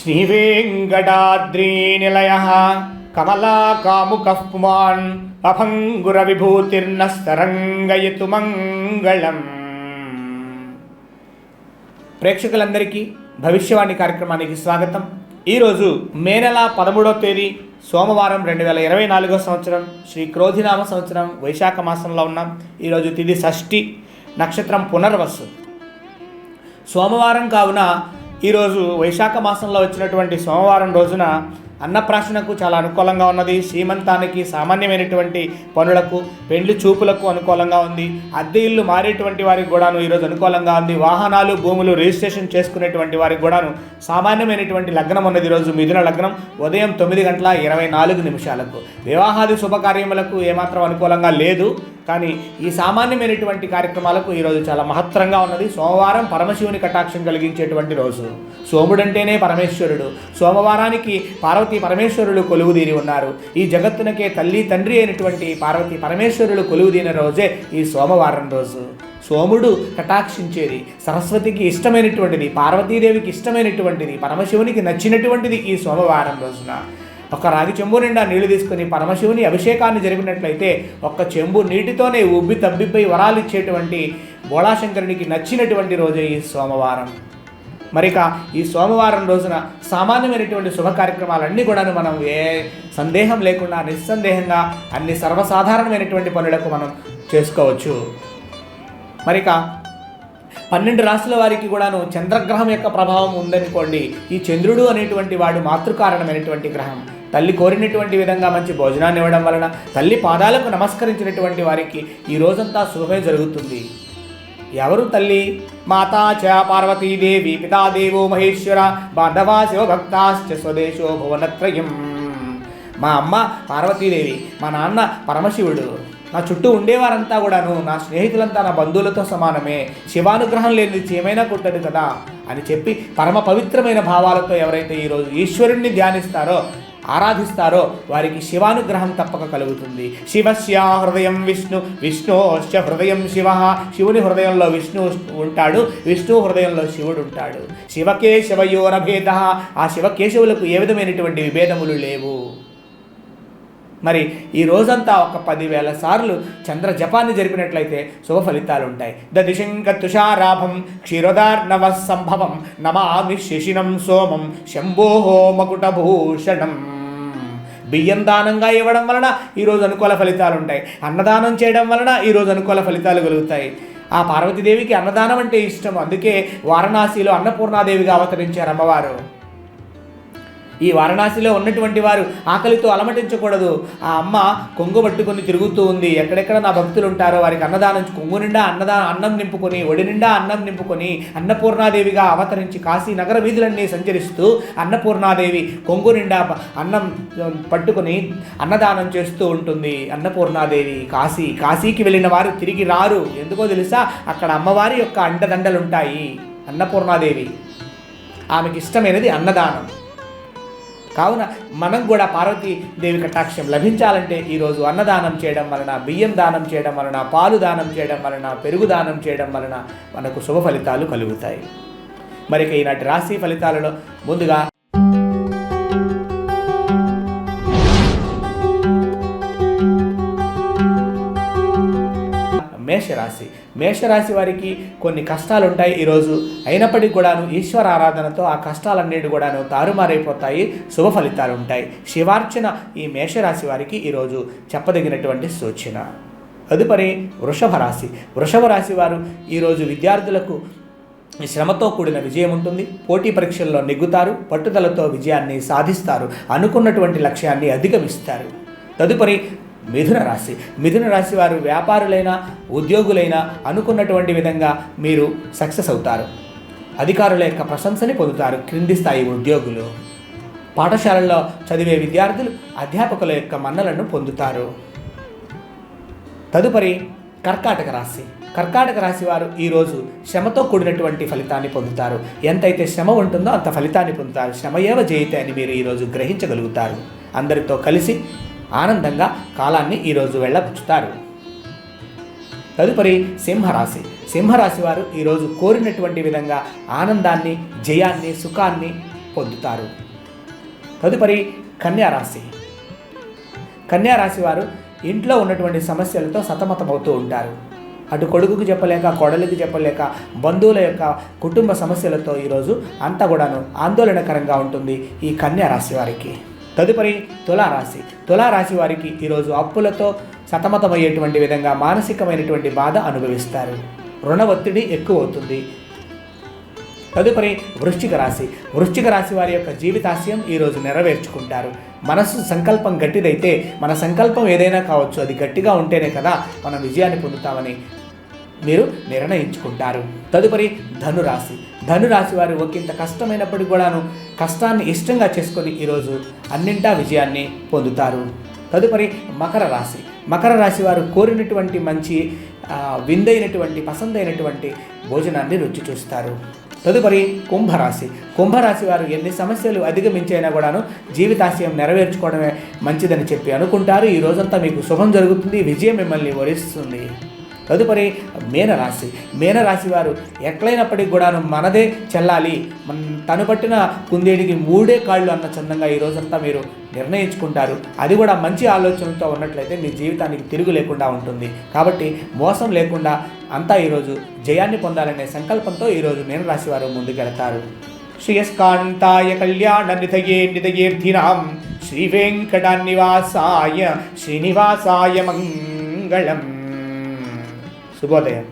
శ్రీవేంకటాద్రీనిలయ కమలాకాముకః పుమాన్ అభంగురవిభూతిర్నస్తరంగయతు మంగళం ప్రేక్షకులందరికీ భవిష్యవాణి కార్యక్రమానికి స్వాగతం. ఈరోజు మే నెల పదమూడవ తేదీ సోమవారం రెండు వేల ఇరవై నాలుగో సంవత్సరం శ్రీ క్రోధినామ సంవత్సరం వైశాఖ మాసంలో ఉన్నాం. ఈరోజు తిది షష్ఠి నక్షత్రం పునర్వసు. సోమవారం కావున ఈరోజు వైశాఖ మాసంలో వచ్చినటువంటి సోమవారం రోజున అన్నప్రాశనకు చాలా అనుకూలంగా ఉన్నది. శ్రీమంతానికి సామాన్యమైనటువంటి పనులకు పెండ్లి చూపులకు అనుకూలంగా ఉంది. అద్దె ఇల్లు మారేటువంటి వారికి కూడాను ఈరోజు అనుకూలంగా ఉంది. వాహనాలు భూములు రిజిస్ట్రేషన్ చేసుకునేటువంటి వారికి కూడాను సామాన్యమైనటువంటి లగ్నం ఉన్నది ఈరోజు మిథున లగ్నం. ఉదయం తొమ్మిది గంటల ఇరవై నాలుగు నిమిషాలకు. వివాహాది శుభకార్యములకు ఏమాత్రం అనుకూలంగా లేదు. కానీ ఈ సామాన్యమైనటువంటి కార్యక్రమాలకు ఈరోజు చాలా మహత్తరంగా ఉన్నది. సోమవారం పరమశివుని కటాక్షం కలిగించేటువంటి రోజు. సోముడంటేనే పరమేశ్వరుడు. సోమవారానికి పార్వతి పరమేశ్వరులు కొలువుదీరి ఉన్నారు. ఈ జగత్తునకే తల్లి తండ్రి అయినటువంటి పార్వతి పరమేశ్వరులు కొలువుదీన రోజే ఈ సోమవారం రోజు. సోముడు కటాక్షించేది సరస్వతికి ఇష్టమైనటువంటిది పార్వతీదేవికి ఇష్టమైనటువంటిది పరమశివునికి నచ్చినటువంటిది ఈ సోమవారం రోజున. ఒక రాగి చెంబు నిండా నీళ్ళు తీసుకుని పరమశివుని అభిషేకాన్ని జరిపినట్లయితే ఒక్క చెంబు నీటితోనే ఉబ్బి తబ్బిబ్బై వరాలు ఇచ్చేటువంటి బోళాశంకరునికి నచ్చినటువంటి రోజే ఈ సోమవారం. మరిక ఈ సోమవారం రోజున సామాన్యమైనటువంటి శుభ కార్యక్రమాలన్నీ కూడాను మనం ఏ సందేహం లేకుండా నిస్సందేహంగా అన్ని సర్వసాధారణమైనటువంటి పనులకు మనం చేసుకోవచ్చు. మరిక పన్నెండు రాశుల వారికి కూడాను చంద్రగ్రహం యొక్క ప్రభావం ఉందనుకోండి ఈ చంద్రుడు అనేటువంటి వాడు మాతృకారణమైనటువంటి గ్రహం. తల్లి కోరినటువంటి విధంగా మంచి భోజనాన్ని ఇవ్వడం వలన తల్లి పాదాలకు నమస్కరించినటువంటి వారికి ఈ రోజంతా శుభమే జరుగుతుంది. ఎవరు తల్లి? మాతా చ పార్వతీదేవి పితాదేవో మహేశ్వర బాంధవా శివభక్తాశ్చ స్వదేశో భువనత్రయం. మా అమ్మ పార్వతీదేవి మా నాన్న పరమశివుడు. నా చుట్టూ ఉండేవారంతా కూడాను నా స్నేహితులంతా నా బంధువులతో సమానమే. శివానుగ్రహం లేనిది ఏమైనా కుట్టదు కదా అని చెప్పి పరమ పవిత్రమైన భావాలతో ఎవరైతే ఈరోజు ఈశ్వరుణ్ణి ధ్యానిస్తారో ఆరాధిస్తారో వారికి శివానుగ్రహం తప్పక కలుగుతుంది. శివస్య హృదయం విష్ణు విష్ణోశ్చ హృదయం శివ. శివుని హృదయంలో విష్ణు ఉంటాడు విష్ణు హృదయంలో శివుడు ఉంటాడు. శివకేశవయోరభేద ఆ శివకేశవులకు ఏ విధమైనటువంటి విభేదములు లేవు. మరి ఈ రోజంతా ఒక పదివేల సార్లు చంద్ర జపాన్ని జరిపినట్లయితే శుభ ఫలితాలు ఉంటాయి. దదిశంక తుషారాభం క్షీరోదార్ణవ సంభవం నమామి శశినం సోమం శంభోహో మకుటభూషణం బియ్యం దానంగా ఇవ్వడం వలన ఈరోజు అనుకూల ఫలితాలు ఉంటాయి. అన్నదానం చేయడం వలన ఈరోజు అనుకూల ఫలితాలు కలుగుతాయి. ఆ పార్వతీదేవికి అన్నదానం అంటే ఇష్టం. అందుకే వారణాసిలో అన్నపూర్ణాదేవిగా అవతరించారు అమ్మవారు. ఈ వారణాసిలో ఉన్నటువంటి వారు ఆకలితో అలమటించకూడదు. ఆ అమ్మ కొంగు పట్టుకుని తిరుగుతూ ఉంది. ఎక్కడెక్కడ నా భక్తులు ఉంటారో వారికి అన్నదానం కొంగు నిండా అన్నదానం అన్నం నింపుకొని ఒడి నిండా అన్నం నింపుకొని అన్నపూర్ణాదేవిగా అవతరించి కాశీ నగర వీధులన్నీ సంచరిస్తూ అన్నపూర్ణాదేవి కొంగు నిండా అన్నం పట్టుకుని అన్నదానం చేస్తూ ఉంటుంది. అన్నపూర్ణాదేవి కాశీ కాశీకి వెళ్ళిన వారు తిరిగి రారు. ఎందుకో తెలుసా? అక్కడ అమ్మవారి యొక్క అండదండలుంటాయి. అన్నపూర్ణాదేవి. ఆమెకి ఇష్టమైనది అన్నదానం. కావున మనం కూడా పార్వతీ దేవి కటాక్షం లభించాలంటే ఈరోజు అన్నదానం చేయడం వలన బియ్యం దానం చేయడం వలన పాలు దానం చేయడం వలన పెరుగు దానం చేయడం వలన మనకు శుభ ఫలితాలు కలుగుతాయి. మరి ఈనాటి రాశి ఫలితాలలో ముందుగా మేషరాశి. మేషరాశి వారికి కొన్ని కష్టాలు ఉంటాయి ఈరోజు. అయినప్పటికీ కూడాను ఈశ్వర ఆరాధనతో ఆ కష్టాలన్నిటి కూడాను తారుమారైపోతాయి. శుభ ఫలితాలు ఉంటాయి శివార్చన ఈ మేషరాశి వారికి ఈరోజు చెప్పదగినటువంటి సూచన. తదుపరి వృషభ రాశి. వృషభ రాశి వారు ఈరోజు విద్యార్థులకు శ్రమతో కూడిన విజయం ఉంటుంది. పోటీ పరీక్షల్లో నెగ్గుతారు. పట్టుదలతో విజయాన్ని సాధిస్తారు. అనుకున్నటువంటి లక్ష్యాన్ని అధిగమిస్తారు. తదుపరి మిథున రాశి. మిథున రాశి వారు వ్యాపారులైనా ఉద్యోగులైనా అనుకున్నటువంటి విధంగా మీరు సక్సెస్ అవుతారు. అధికారుల యొక్క ప్రశంసని పొందుతారు క్రింది స్థాయి ఉద్యోగులు. పాఠశాలల్లో చదివే విద్యార్థులు అధ్యాపకుల యొక్క మన్నలను పొందుతారు. తదుపరి కర్కాటక రాశి. కర్కాటక రాశి వారు ఈరోజు శ్రమతో కూడినటువంటి ఫలితాన్ని పొందుతారు. ఎంతైతే శ్రమ ఉంటుందో అంత ఫలితాన్ని పొందుతారు. శ్రమయేవ జయితే అని మీరు ఈరోజు గ్రహించగలుగుతారు. అందరితో కలిసి ఆనందంగా కాలాన్ని ఈరోజు వెళ్ళబుచ్చుతారు. తదుపరి సింహరాశి. సింహరాశి వారు ఈరోజు కోరినటువంటి విధంగా ఆనందాన్ని జయాన్ని సుఖాన్ని పొందుతారు. తదుపరి కన్యారాశి. కన్యారాశి వారు ఇంట్లో ఉన్నటువంటి సమస్యలతో సతమతమవుతూ ఉంటారు. అటు కొడుకుకి చెప్పలేక కొడలికి చెప్పలేక బంధువుల యొక్క కుటుంబ సమస్యలతో ఈరోజు అంతా కూడాను ఆందోళనకరంగా ఉంటుంది ఈ కన్యా రాశి వారికి. తదుపరి తులారాశి. తులారాశి వారికి ఈరోజు అప్పులతో సతమతమయ్యేటువంటి విధంగా మానసికమైనటువంటి బాధ అనుభవిస్తారు. రుణ ఒత్తిడి ఎక్కువ అవుతుంది తదుపరి వృశ్చిక రాశి. వృశ్చిక రాశి వారి యొక్క జీవితాశయం ఈరోజు నెరవేర్చుకుంటారు. మనసు సంకల్పం గట్టిదైతే మన సంకల్పం ఏదైనా కావచ్చు అది గట్టిగా ఉంటేనే కదా మనం విజయాన్ని పొందుతామని మీరు నిర్ణయించుకుంటారు. తదుపరి ధనురాశి. ధనురాశి వారు ఒకంత కష్టమైనప్పటికీ కూడాను కష్టాన్ని ఇష్టంగా చేసుకొని ఈరోజు అన్నింటా విజయాన్ని పొందుతారు. తదుపరి మకర రాశి. మకర రాశి వారు కోరినటువంటి మంచి విందైనటువంటి పసందైనటువంటి భోజనాన్ని రుచి చూస్తారు. తదుపరి కుంభరాశి. కుంభరాశి వారు ఎన్ని సమస్యలు అధిగమించైనా కూడాను జీవితాశయం నెరవేర్చుకోవడమే మంచిదని చెప్పి అనుకుంటారు. ఈ రోజంతా మీకు శుభం జరుగుతుంది. విజయం మిమ్మల్ని వరిస్తుంది. తదుపరి మీనరాశి. మీనరాశి వారు ఎట్లయినప్పటికీ కూడాను మనదే చెల్లాలి. మన తను పట్టిన కుందేడికి మూడే కాళ్ళు అన్న చందంగా ఈ రోజంతా మీరు నిర్ణయించుకుంటారు. అది కూడా మంచి ఆలోచనతో ఉన్నట్లయితే మీ జీవితానికి తిరుగు లేకుండా ఉంటుంది. కాబట్టి మోసం లేకుండా అంతా ఈరోజు జయాన్ని పొందాలనే సంకల్పంతో ఈరోజు మీనరాశి వారు ముందుకెళ్తారు. శ్రీయస్కాంతాయ కళ్యాణ నిధయే నిధయేర్థినాం శ్రీ వెంకటనివాసాయ శ్రీనివాసాయ మంగళం. శుభోదయం.